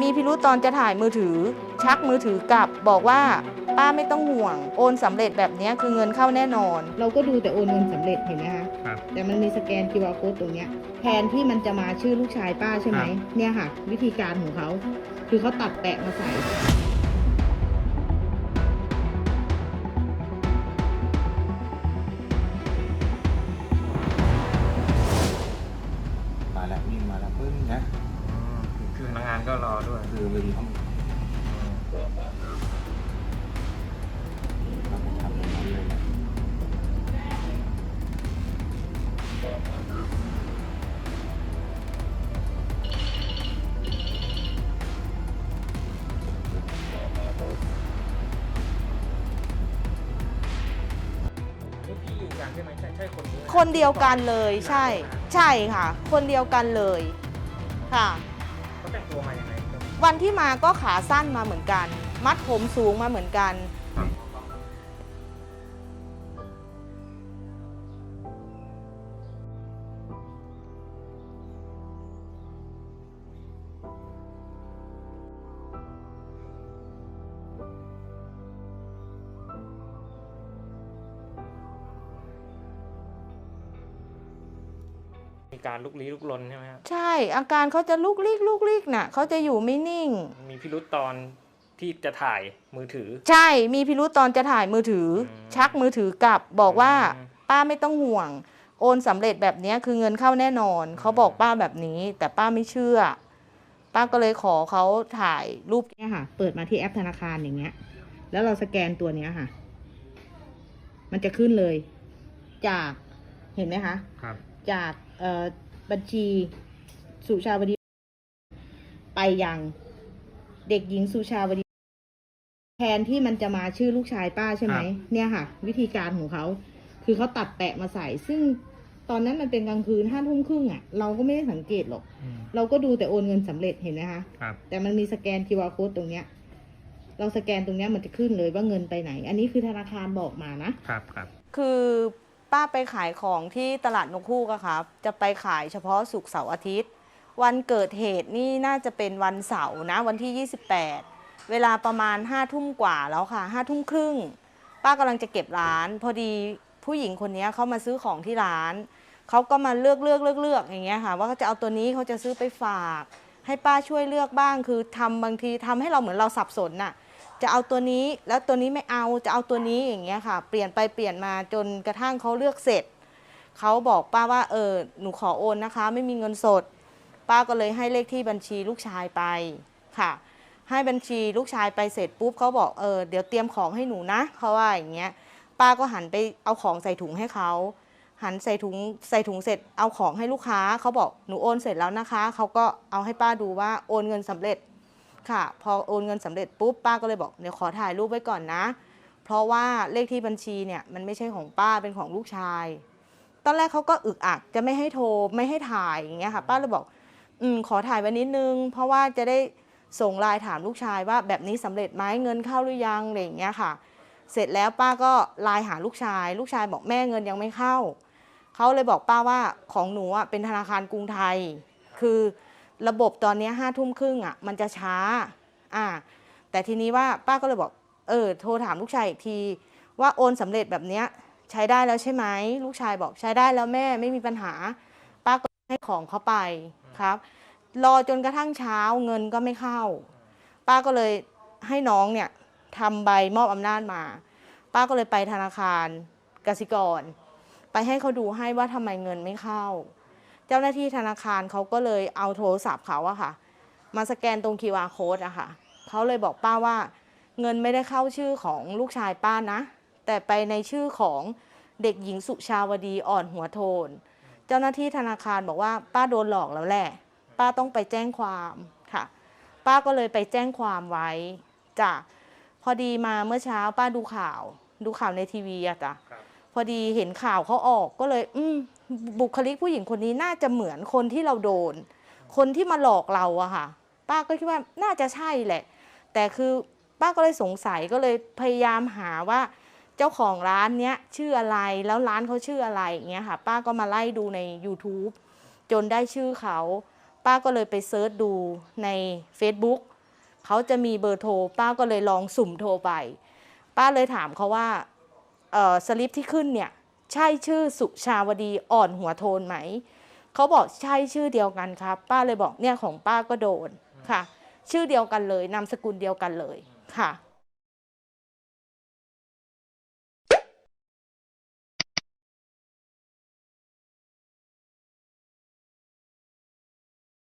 มีพิรุธตอนจะถ่ายมือถือ ชักมือถือกลับบอกว่าป้าไม่ต้องห่วง โอนสำเร็จแบบเนี้ยคือเงินเข้าแน่นอน เราก็ดูแต่โอนเงินสำเร็จเห็นไหมคะครับแต่มันมีสแกน QR code ตรงเนี้ยแทนที่มันจะมาชื่อลูกชายป้าใช่ไหมครับเนี่ยค่ะ วิธีการของเขาคือเขาตัดแปะมาใส่านก็รอด้วย คือลืมต้องเราไปทำอย่างนั้นเลยนะพี่ยืนยันใช่ไหมใช่ใช่คนนี้ไหมคนเดียวกันเลยใช่ ใช่ค่ะ คนเดียวกันเลยค่ะ ตัวมาอย่างไรครับวันที่มาก็ขาสั้นมาเหมือนกัน มัดผมสูงมาเหมือนกัน มีการลุกลี้ลุกลนใช่ไหมครับใช่ อาการเขาจะลุกลีกลุกลีกน่ะเขาจะอยู่ไม่นิ่ง มีพิรุษตอนที่จะถ่ายมือถือ ใช่มีพิรุธตอนจะถ่ายมือถืออม ชักมือถือกลับบอกว่า อืม ป้าไม่ต้องห่วง โอนสำเร็จแบบเนี้ยคือเงินเข้าแน่นอน เขาบอกป้าแบบนี้ แต่ป้าไม่เชื่อ ป้าก็เลยขอเขาถ่ายรูปเนี่ยค่ะ เปิดมาที่แอปธนาคารอย่างเงี้ย แล้วเราสแกนตัวเนี้ยค่ะ มันจะขึ้นเลย จากเห็นไหมคะ ครับ จากเอ่อ บัญชีสุชาวดี ไปยังเด็กหญิงสุชาวดีแทนที่มันจะมาชื่อลูกชายป้าใช่ไหมครับเนี่ยค่ะ วิธีการของเขาคือเขาตัดแปะมาใส่ ซึ่งตอนนั้นมันเป็นกลางคืนห้าทุ่มครึ่งอะ เราก็ไม่ได้สังเกตหรอกอืมเราก็ดูแต่โอนเงินสำเร็จเห็นไหมคะครับแต่มันมีสแกน QR code ตรงเนี้ย เราสแกนตรงเนี้ยมันจะขึ้นเลยว่าเงินไปไหน อันนี้คือธนาคารบอกมานะครับครับคือ ป้าไปขายของที่ตลาดนกฮูกอะครับ จะไปขายเฉพาะศุกร์เสาร์อาทิตย์ วันเกิดเหตุนี่น่าจะเป็นวันเสาร์นะวันที่ 28 เวลาประมาณ5้าทุ่มกว่าแล้วค่ะห้าทุ่มครึ่ง ป้ากำลังจะเก็บร้าน พอดีผู้หญิงคนนี้เขามาซื้อของที่ร้าน เขาก็มาเลือกเลือกเลือกเลือกอย่างเงี้ยค่ะ ว่าเขาจะเอาตัวนี้เขาจะซื้อไปฝาก ให้ป้าช่วยเลือกบ้างคือทำบางทีทำให้เราเหมือนเราสับสนน่ะ จะเอาตัวนี้แล้วตัวนี้ไม่เอาจะเอาตัวนี้อย่างเงี้ยค่ะ เปลี่ยนไปเปลี่ยนมาจนกระทั่งเขาเลือกเสร็จเขาบอกป้าว่าเออหนูขอโอนนะคะ ไม่มีเงินสด ป้าก็เลยให้เลขที่บัญชีลูกชายไปค่ะ ให้บัญชีลูกชายไปเสร็จปุ๊บเขาบอกเออเดี๋ยวเตรียมของให้หนูนะเขาว่าอย่างเงี้ยป้าก็หันไปเอาของใส่ถุงให้เขาหันใส่ถุงใส่ถุงเสร็จเอาของให้ลูกค้าเขาบอกหนูโอนเสร็จแล้วนะคะเขาก็เอาให้ป้าดูว่าโอนเงินสำเร็จ ค่ะ พอโอนเงินสำเร็จปุ๊บป้าก็เลยบอกเดี๋ยวขอถ่ายรูปไว้ก่อนนะ เพราะว่าเลขที่บัญชีเนี่ยมันไม่ใช่ของป้าเป็นของลูกชาย ตอนแรกเขาก็อึกอักจะไม่ให้โทรไม่ให้ถ่ายอย่างเงี้ยค่ะ ป้าเลยบอก อืมขอถ่ายไว้นิดนึง เพราะว่าจะได้ส่งไลน์ถามลูกชายว่าแบบนี้สำเร็จไหมเงินเข้าหรือยังอะไรอย่างเงี้ยค่ะ เสร็จแล้วป้าก็ไลน์หาลูกชาย ลูกชายบอกแม่เงินยังไม่เข้าเขาเลยบอกป้าว่าของหนูอะเป็นธนาคารกรุงไทย คือ ระบบตอนนี้ห้าทุ่มครึ่งอะมันจะช้า อ่า แต่ทีนี้ว่าป้าก็เลยบอก เออ โทรถามลูกชายอีกที ว่าโอนสำเร็จแบบเนี้ยใช้ได้แล้วใช่ไหมลูกชายบอกใช้ได้แล้วแม่ไม่มีปัญหา ป้าก็ให้ของเขาไปครับ รอจนกระทั่งเช้าเงินก็ไม่เข้า ป้าก็เลยให้น้องเนี่ยทำใบมอบอำนาจมา ป้าก็เลยไปธนาคารกสิกร ไปให้เขาดูให้ว่าทำไมเงินไม่เข้า เจ้าหน้าที่ธนาคารเขาก็เลยเอาโทรศัพท์เขาอะค่ะ มาสแกนตรง QR code อะค่ะเขาเลยบอกป้าว่า เงินไม่ได้เข้าชื่อของลูกชายป้านะ แต่ไปในชื่อของเด็กหญิงสุชาวดีอ่อนหัวโทน เจ้าหน้าที่ธนาคารบอกว่าป้าโดนหลอกแล้วแหละ ป้าต้องไปแจ้งความค่ะ ป้าก็เลยไปแจ้งความไว้จ้ะพอดีมาเมื่อเช้าป้าดูข่าว ดูข่าวในทีวีอะจ้ะครับพอดีเห็นข่าวเขาออกก็เลย อืม บุคลิกผู้หญิงคนนี้น่าจะเหมือนคนที่เราโดน คนที่มาหลอกเราอะค่ะ ป้าก็คิดว่าน่าจะใช่แหละ แต่คือป้าก็เลยสงสัยก็เลยพยายามหาว่าเจ้าของร้านเนี้ยชื่ออะไรแล้วร้านเขาชื่ออะไรอย่างเงี้ยค่ะ ป้าก็มาไล่ดูใน YouTube จนได้ชื่อเขา ป้าก็เลยไปเซิร์ชดูใน Facebook เขาจะมีเบอร์โทร ป้าก็เลยลองสุ่มโทรไป ป้าเลยถามเขาว่าเออสลิปที่ขึ้นเนี่ย ใช่ชื่อสุชาวดีอ่อนหัวโทนไหม เขาบอกใช่ชื่อเดียวกันครับ ป้าเลยบอกเนี่ยของป้าก็โดนค่ะ ชื่อเดียวกันเลยนามสกุลเดียวกันเลยค่ะ